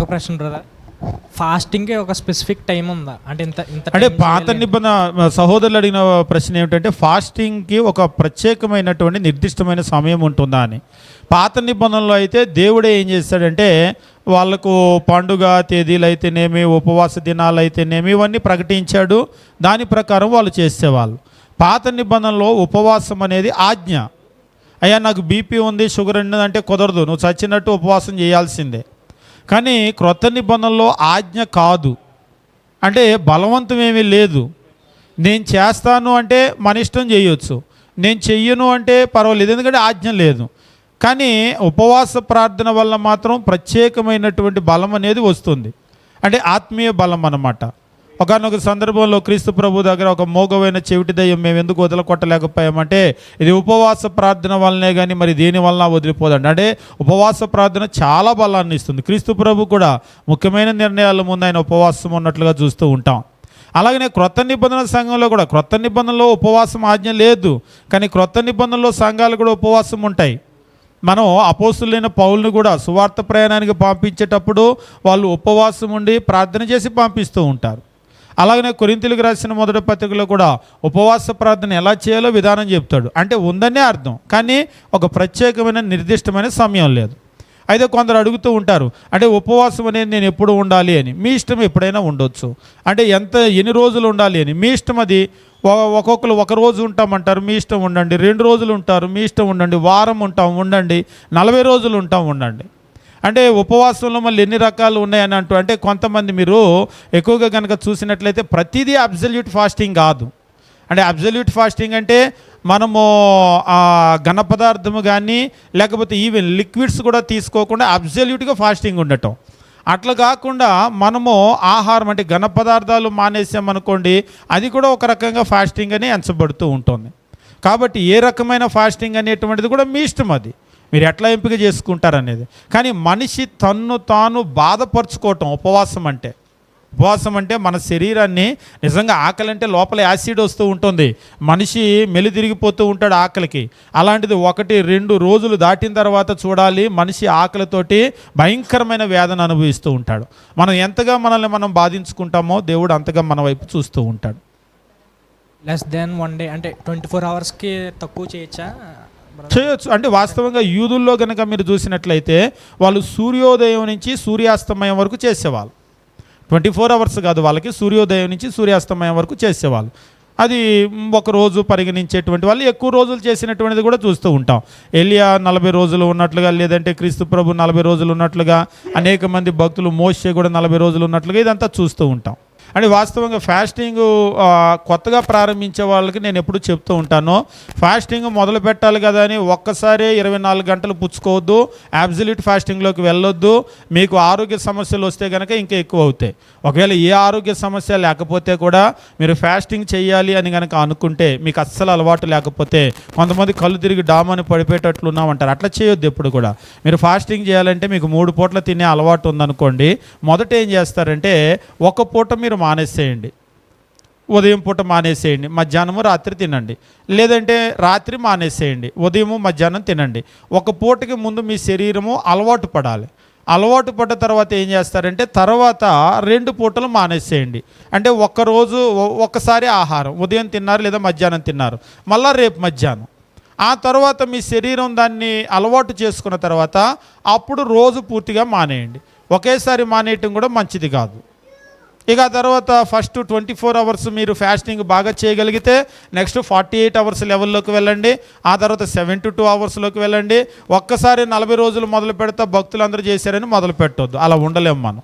ఒక ప్రశ్న బ్రదర్. ఫాస్టింగ్కి ఒక స్పెసిఫిక్ టైం ఉందా? అంటే ఇంత ఇంత అంటే పాత. నిబంధన సహోదరులు అడిగిన ప్రశ్న ఏమిటంటే ఫాస్టింగ్కి ఒక ప్రత్యేకమైనటువంటి నిర్దిష్టమైన సమయం ఉంటుందా అని. పాత నిబంధనలో అయితే దేవుడే ఏం చేస్తాడంటే వాళ్ళకు పండుగ తేదీలు అయితేనేమి ఉపవాస దినాలు అయితేనేమి ఇవన్నీ ప్రకటించాడు. దాని ప్రకారం వాళ్ళు చేసేవాళ్ళు. పాత నిబంధనలో ఉపవాసం అనేది ఆజ్ఞ. అయ్యా నాకు బీపీ ఉంది షుగర్ ఉంది అంటే కుదరదు. నువ్వు చచ్చినట్టు ఉపవాసం చేయాల్సిందే. కానీ క్రొత్త నిబంధనలో ఆజ్ఞ కాదు. అంటే బలవంతం ఏమీ లేదు. నేను చేస్తాను అంటే మన ఇష్టం చేయొచ్చు. నేను చెయ్యను అంటే పర్వాలేదు. ఎందుకంటే ఆజ్ఞ లేదు. కానీ ఉపవాస ప్రార్థన వల్ల మాత్రం ప్రత్యేకమైనటువంటి బలం అనేది వస్తుంది. అంటే ఆత్మీయ బలం అన్నమాట. ఒకనొక సందర్భంలో క్రీస్తు ప్రభు దగ్గర ఒక మోగవైన చెవిటి దయ్యం మేము ఎందుకు వదలకొట్టలేకపోయామంటే ఇది ఉపవాస ప్రార్థన వల్లనే కానీ మరి దేని వలన వదిలిపోదండి. అంటే ఉపవాస ప్రార్థన చాలా బలాన్ని ఇస్తుంది. క్రీస్తు ప్రభు కూడా ముఖ్యమైన నిర్ణయాల ముందు ఆయన ఉపవాసం ఉన్నట్లుగా చూస్తూ ఉంటాం. అలాగనే క్రొత్త నిబంధన సంఘంలో కూడా క్రొత్త నిబంధనలో ఉపవాసం ఆజ్ఞ లేదు కానీ క్రొత్త నిబంధనలో సంఘాలు కూడా ఉపవాసం ఉంటాయి. మనం అపోసులైన పౌల్ని కూడా సువార్త ప్రయాణానికి పంపించేటప్పుడు వాళ్ళు ఉపవాసం ఉండి ప్రార్థన చేసి పంపిస్తూ ఉంటారు. అలాగనే కొరింతలకు రాసిన మొదటి పత్రికలో కూడా ఉపవాస ప్రార్థన ఎలా చేయాలో విధానం చెప్తాడు. అంటే ఉందనే అర్థం కానీ ఒక ప్రత్యేకమైన నిర్దిష్టమైన సమయం లేదు. అయితే కొందరు అడుగుతూ ఉంటారు అంటే ఉపవాసం అనేది నేను ఎప్పుడు ఉండాలి అని. మీ ఇష్టం ఎప్పుడైనా ఉండొచ్చు. అంటే ఎంత ఎన్ని రోజులు ఉండాలి అని. మీ ఇష్టం అది ఒ- ఒక్కొక్కరు ఒక రోజు ఉంటామంటారు మీ ఇష్టం ఉండండి. రెండు రోజులు ఉంటారు మీ ఇష్టం ఉండండి. వారం ఉంటాం ఉండండి. నలభై రోజులు ఉంటాం ఉండండి. అంటే ఉపవాసంలో మళ్ళీ ఎన్ని రకాలు ఉన్నాయని అంటూ అంటే కొంతమంది మీరు ఎక్కువగా కనుక చూసినట్లయితే ప్రతిదీ అబ్జల్యూట్ ఫాస్టింగ్ కాదు. అంటే అబ్జల్యూట్ ఫాస్టింగ్ అంటే మనము ఆ ఘన పదార్థము కానీ లేకపోతే ఈవెన్ లిక్విడ్స్ కూడా తీసుకోకుండా అబ్జల్యూట్గా ఫాస్టింగ్ ఉండటం. అట్లా కాకుండా మనము ఆహారం అంటే ఘన పదార్థాలు మానేసామనుకోండి అది కూడా ఒక రకంగా ఫాస్టింగ్ అని ఎంచబడుతూ ఉంటుంది. కాబట్టి ఏ రకమైన ఫాస్టింగ్ అనేటువంటిది కూడా మీ ఇష్టం అది. మీరు ఎట్లా ఎంపిక చేసుకుంటారనేది. కానీ మనిషి తన్ను తాను బాధపరుచుకోవటం ఉపవాసం అంటే. ఉపవాసం అంటే మన శరీరాన్ని నిజంగా ఆకలి అంటే లోపల యాసిడ్ వస్తూ ఉంటుంది. మనిషి మెలి తిరిగిపోతూ ఉంటాడు ఆకలికి. అలాంటిది ఒకటి రెండు రోజులు దాటిన తర్వాత చూడాలి మనిషి ఆకలితోటి భయంకరమైన వేదన అనుభవిస్తూ ఉంటాడు. మనం ఎంతగా మనల్ని మనం బాధించుకుంటామో దేవుడు అంతగా మన వైపు చూస్తూ ఉంటాడు. లెస్ దెన్ వన్ డే అంటే ట్వంటీ ఫోర్ అవర్స్కి తక్కువ చేయొచ్చా? చేయొచ్చు. అంటే వాస్తవంగా యూదుల్లో కనుక మీరు చూసినట్లయితే వాళ్ళు సూర్యోదయం నుంచి సూర్యాస్తమయం వరకు చేసేవాళ్ళు. ట్వంటీ ఫోర్ అవర్స్ కాదు వాళ్ళకి సూర్యోదయం నుంచి సూర్యాస్తమయం వరకు చేసేవాళ్ళు. అది ఒక రోజు పరిగణించేటువంటి వాళ్ళు ఎక్కువ రోజులు చేసినటువంటిది కూడా చూస్తూ ఉంటాం. ఎలియా నలభై రోజులు ఉన్నట్లుగా లేదంటే క్రీస్తు ప్రభు నలభై రోజులు ఉన్నట్లుగా అనేక మంది భక్తులు మోసే కూడా నలభై రోజులు ఉన్నట్లుగా ఇదంతా చూస్తూ ఉంటాం. అండ్ వాస్తవంగా ఫాస్టింగ్ కొత్తగా ప్రారంభించే వాళ్ళకి నేను ఎప్పుడు చెప్తూ ఉంటాను ఫాస్టింగ్ మొదలు పెట్టాలి కదా అని ఒక్కసారి ఇరవై నాలుగు గంటలు పుచ్చుకోవద్దు అబ్జల్యూట్ ఫాస్టింగ్లోకి వెళ్ళొద్దు మీకు ఆరోగ్య సమస్యలు వస్తే కనుక ఇంకా ఎక్కువ అవుతాయి. ఒకవేళ ఏ ఆరోగ్య సమస్య లేకపోతే కూడా మీరు ఫాస్టింగ్ చేయాలి అని కనుక అనుకుంటే మీకు అస్సలు అలవాటు లేకపోతే కొంతమంది కళ్ళు తిరిగి డామని పడిపోయేటట్లు ఉన్నామంటారు. అట్లా చేయొద్దు ఎప్పుడు కూడా. మీరు ఫాస్టింగ్ చేయాలంటే మీకు మూడు పూట్ల తినే అలవాటు ఉందనుకోండి మొదట ఏం చేస్తారంటే ఒక పూట మీరు మానేసేయండి. ఉదయం పూట మానేసేయండి. మధ్యాహ్నము రాత్రి తినండి. లేదంటే రాత్రి మానేసేయండి. ఉదయము మధ్యాహ్నం తినండి. ఒక పూటకి ముందు మీ శరీరము అలవాటు పడాలి. అలవాటు పడ్డ తర్వాత ఏం చేస్తారంటే తర్వాత రెండు పూటలు మానేసేయండి. అంటే ఒక్కరోజు ఒ- ఒక్కసారి ఆహారం. ఉదయం తిన్నారు లేదా మధ్యాహ్నం తిన్నారు. మళ్ళీ రేపు మధ్యాహ్నం. ఆ తర్వాత మీ శరీరం దాన్ని అలవాటు చేసుకున్న తర్వాత అప్పుడు రోజు పూర్తిగా మానేయండి. ఒకేసారి మానేయటం కూడా మంచిది కాదు. ఇక ఆ తర్వాత ఫస్ట్ ట్వంటీ ఫోర్ అవర్స్ మీరు ఫాస్టింగ్ బాగా చేయగలిగితే నెక్స్ట్ ఫార్టీ ఎయిట్ అవర్స్ లెవెల్లోకి వెళ్ళండి. ఆ తర్వాత సెవెంటీ టూ అవర్స్లోకి వెళ్ళండి. ఒక్కసారి నలభై రోజులు మొదలు పెడతా భక్తులందరూ చేశారని మొదలు పెట్టొద్దు. అలా ఉండలేము మనం.